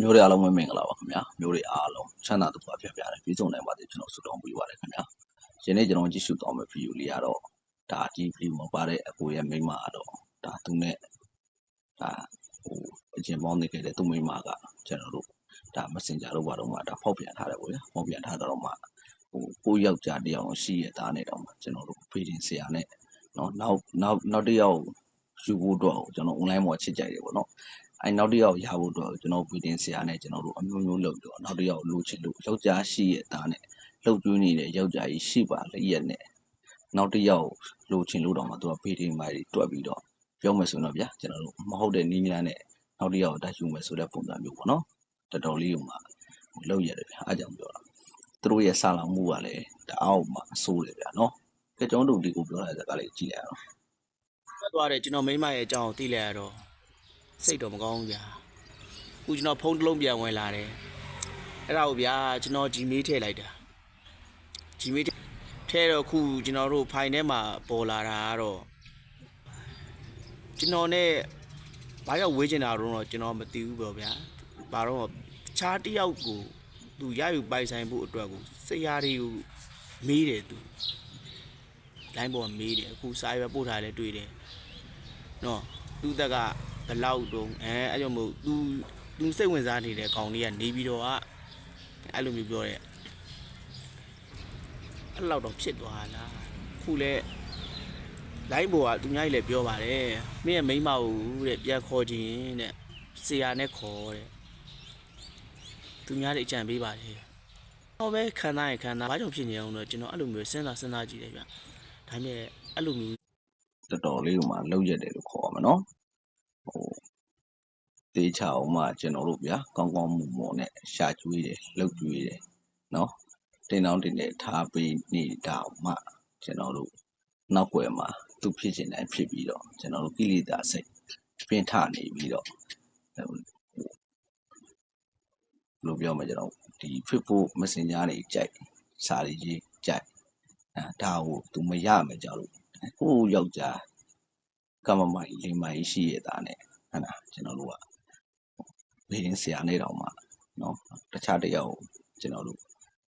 မျိုးတွေအားလုံးပဲမင်္ဂလာပါခင်ဗျာမျိုးတွေအားလုံးချမ်းသာဒုက္ခပြပြတယ်ပြည်စုံနိုင်ပါစေကျွန်တော်ဆုတောင်းပေးပါတယ်ခင်ဗျာယနေ့ကျွန်တော်ကြည့်ရှုသွားမယ့်ဗီဒီယိုလေးကတော့ဒါဒီဗီဒီယိုမှာပါတဲ့အကိုရဲ့မိန်းမကတော့ဒါသူနဲ့ဒါဟိုအကျင့်ပေါင်းနေခဲ့တဲ့သူမိန်းမကကျွန်တော်တို့ဒါ messenger လို့ပါတော့မှဒါဖောက်ပြန်ထားတယ်ပေါ့ဗျာဖောက်ပြန်ထားတော့မှဟိုကိုယောက်ျားတစ်ယောက်ရှိရသားနေတော့မှကျွန်တော်တို့ဖေးတင်ဆရာနဲ့နော်နောက်နောက်နောက်တစ်ယောက် ယူဖို့တော့ကျွန်တော် online မှာချစ်ကြိုက်တယ်ပေါ့နော်အဲနောက်တစ်ယောက်ရဖို့အတွက်ကျွန်တော်ဗီတင်ဆရာနဲ့ကျွန်တော်တို့အမျိုးမျိုးလုပ်တော့နောက်တစ်ယောက်လိုချင်လို့ယောက်ျားရှိရဲ့သားနဲ့လှုပ်ကျွေးနေတဲ့ယောက်ျားကြီးရှိပါလျက်နဲ့နောက်တစ်ယောက်လိုချင်လို့တော့မှသူကဗီတင်မိုင်တွက်ပြီးတော့ပြောမယ်ဆိုတော့ဗျာကျွန်တော်တို့မဟုတ်တဲ့နီးညာနဲ့နောက်တစ်ယောက်တက်ယူမယ်ဆိုတဲ့ပုံစံမျိုးပေါ့နော်တော်တော်လေးကမှလောက်ရတယ်ဗျာအားကြောင့်ပြောတာသူတို့ရဲ့ဆာလောင်မှုကလည်းတအားမှအဆိုးတယ်ဗျာနော်ကဲကျွန်တော်တို့ဒီကိုပြောရတဲ့စကားလေးကြည့်လိုက်အောင် ထွက်သွားတယ်ကျွန်တော်မိန်းမရဲ့အကြောင်းကိုသိလိုက်ရတော့စိတ်တော့မကောင်းဘူးဗျာခုကျွန်တော်ဖုန်းတစ်လုံးပြန်ဝင်လာတယ်အဲ့ဒါကိုဗျာကျွန်တော် Gmail ထည့်လိုက်တာ Gmail ထည့်တော့ခုကျွန်တော်တို့ file ထဲမှာပေါ်လာတာကတော့ကျွန်တော်နဲ့ဘာရောက်ဝေးချင်တာတော့ကျွန်တော်မသိဘူးပေါ့ဗျာဘာတော့တခြားတစ်ယောက်ကိုသူရယူပိုင်ဆိုင်ဖို့အတွက်ကိုဆရာတွေကိုမေးတယ်သူလိုင်းပေါ်မှာမေးတယ်အခုစာရွက်ပို့ထားလဲတွေ့တယ် နော်သူ့တက်ကဘလောက်တုံးအဲအဲ့ကြောင့်မို့သူသူစိတ်ဝင်စားနေတဲ့ကောင်လေးကနေပြီးတော့ကအဲ့လိုမျိုးပြောတဲ့အဲ့လောက်တော့ဖြစ်သွားလားခုလဲလိုင်းဘောကသူများကြီးလည်းပြောပါတယ်မင်းရဲ့မိန်းမကိုတဲ့ပြန်ခေါ်ခြင်းတဲ့ဆရာနဲ့ခေါ်တဲ့သူများတွေအကြံပေးပါတယ်ဟောပဲခံစားရင်ခံစားဘာကြောင့်ဖြစ်နေအောင်တော့ကျွန်တော်အဲ့လိုမျိုးစဉ်းစားစဉ်းစားကြည့်တယ်ဗျဒါပေမဲ့အဲ့လိုမျိုး တော်တော်လေးကမှလောက်ရက်တယ်လို့ခေါ်ရမှာနော်ဟိုတေးချအောင်မှကျွန်တော်တို့ဗျာကောင်းကောင်းမွန်မွန်နဲ့ရှာကျွေးတယ်လှုပ်ကျွေးတယ်နော်တင်းတောင်းတင်းနဲ့ထားပေးနေတာမှကျွန်တော်တို့နောက်ွယ်မှာသူဖြစ်ချင်တိုင်းဖြစ်ပြီးတော့ကျွန်တော်တို့ကိလေသာစိတ်ပြင်းထနေပြီးတော့ဟိုဘယ်လိုပြောမလဲကျွန်တော်ဒီဖြစ်ဖို့ messenger တွေကြိုက်စာတွေကြီးကြိုက်အဲဒါကိုသူမရမယ်ကြောက်လို့ ကိုယ့်ယောက်ျားကမမကြီးလိမ္မာကြီးရှိရတာနဲ့ဟဲ့လားကျွန်တော်တို့ကဘေးရင်ဆရာနဲ့တောင်မှနော်တခြားတယောက်ကျွန်တော်တို့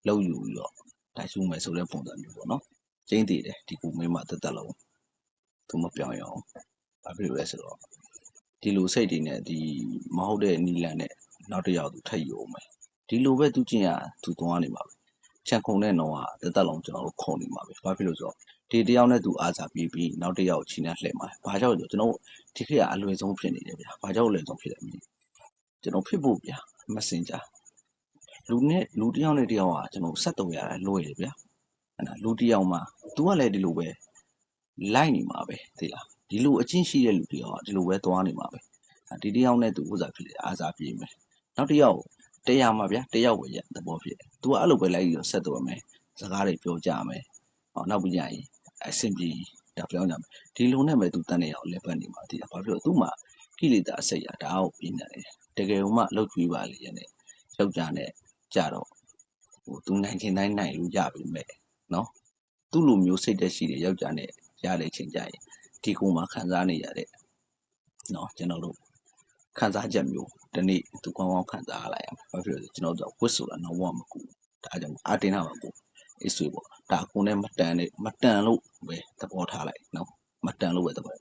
လောက်ယူပြီးတော့တိုက်ရှုမယ်ဆိုတဲ့ပုံစံမျိုးပေါ့နော်ကျင်းတည်တယ်ဒီကူမင်းမတက်တက်လုံးသူမပြောင်းရအောင်ဘာဖြစ်လို့လဲဆိုတော့ဒီလိုစိတ်တွေနဲ့ဒီမဟုတ်တဲ့နီလန်နဲ့နောက်တစ်ယောက်သူထပ်ယူအောင်မယ်ဒီလိုပဲသူကျင့်ရသူသွားနေမှာပဲ ချန်ခုံတဲ့နောကတက်တက်လုံးကျွန်တော်တို့ခုံနေမှာပဲဘာဖြစ်လို့ဆိုတော့ဒီတယောက်နဲ့သူအားစားပြီးပြီးနောက်တစ်ယောက်ချီနဲ့လှည့်မှာဘာကြောင့်လဲဆိုတော့ကျွန်တော်ဒီခေတ်ကအလွယ်ဆုံးဖြစ်နေတယ်ဗျာဘာကြောင့်အလွယ်ဆုံးဖြစ်လဲမသိဘူးကျွန်တော်ဖြစ်ဖို့ဗျာ messenger လူနဲ့လူတစ်ယောက်နဲ့တစ်ယောက်ကကျွန်တော်ဆက်တုံရတာလွယ်တယ်ဗျာအဲ့ဒါလူတစ်ယောက်မှ तू ကလည်းဒီလိုပဲလိုက်နေမှာပဲသိလားဒီလိုအချင်းရှိတဲ့လူတစ်ယောက်ကဒီလိုပဲသွားနေမှာပဲအဲ့ဒီတစ်ယောက်နဲ့ तू ဥစားဖြစ်တယ်အားစားပြေးမယ်နောက်တစ်ယောက် တရားမှာဗျာတစ်ယောက်ပဲရသဘောဖြစ်တယ် तू ကအဲ့လိုပဲလိုက်ပြီးတော့ဆက်တော်မယ်စကားတွေပြောကြမယ်ဟောနောက်ပြီးကြရင်အဆင်ပြေဒါပြောင်းကြမယ်ဒီလိုနဲ့ပဲသူတန်းနေအောင်လဲပတ်နေမှာတည်တာဘာဖြစ်လို့သူ့မှာကိလေသာအစိတ်ရဒါအောင်ပြင်းနေတယ်တကယ်လို့မှလှုပ်ကြွေးပါလေရတဲ့ယောက်ျားနဲ့ကြတော့ဟိုသူနိုင်ချင်းတိုင်းနိုင်လို့ရပြီမဲ့နော်သူ့လိုမျိုးစိတ်သက်ရှိတဲ့ယောက်ျားနဲ့ရတဲ့အချိန်ကြရင်ဒီကုမှာခံစားနေရတဲ့နော်ကျွန်တော်တို့ ခံစားချက်မျိုးဒီနေ့သူကောင်းကောင်းခံစားရလိုက်ရမယ်ဘာဖြစ်လို့လဲကျွန်တော်တို့ဝစ်ဆိုတာတော့ဝမကူဒါကြောင့်အာတင်တာမကူအေးဆွေပေါ့ဒါကိုနဲ့မတန်နဲ့မတန်လို့ပဲသဘောထားလိုက်နော်မတန်လို့ပဲသဘော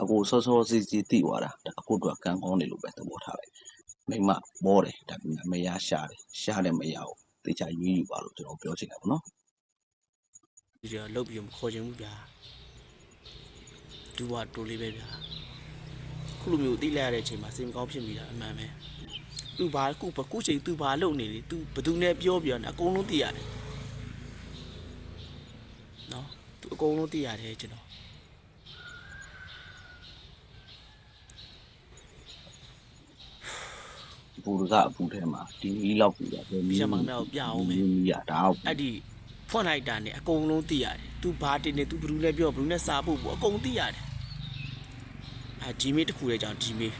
အကိုစောစောစီစီတိသွားတာဒါအကိုတို့ကံကောင်းတယ်လို့ပဲသဘောထားလိုက်မိမပေါ်တယ်ဒါပေမဲ့မရရှာတယ်ရှာတယ်မရဘူးတေချာရွေးယူပါလို့ကျွန်တော်ပြောချင်တယ်ဗောနော်ဒီတော့လုတ်ပြီးမခေါ်ချင်ဘူးဗျာဒူဝါတိုလေးပဲဗျာ ခုလိုမျိုးတိလိုက်ရတဲ့အချိန်မှာစိတ်မကောင်းဖြစ်မိတာအမှန်ပဲသူဘာခုဘခုချိန်သူဘာလုပ်နေလဲသူဘသူနဲ့ပြောပြောနေအကုန်လုံးသိရတယ်နော်သူအကုန်လုံးသိရတယ်ကျွန်တော်ပူကအပူထဲမှာဒီမီးလောက်ပူတာပဲမီးရှမမောက်ပြအောင်မယ်မီးရဒါအောင်အဲ့ဒီဖွင့်လိုက်တာနဲ့အကုန်လုံးသိရတယ်သူဘာတင်နေသူဘယ်သူနဲ့ပြောဘယ်သူနဲ့စားဖို့ပေါ့အကုန်သိရတယ် အဲ Gmail တစ်ခုရဲ့ကြောင့် Gmail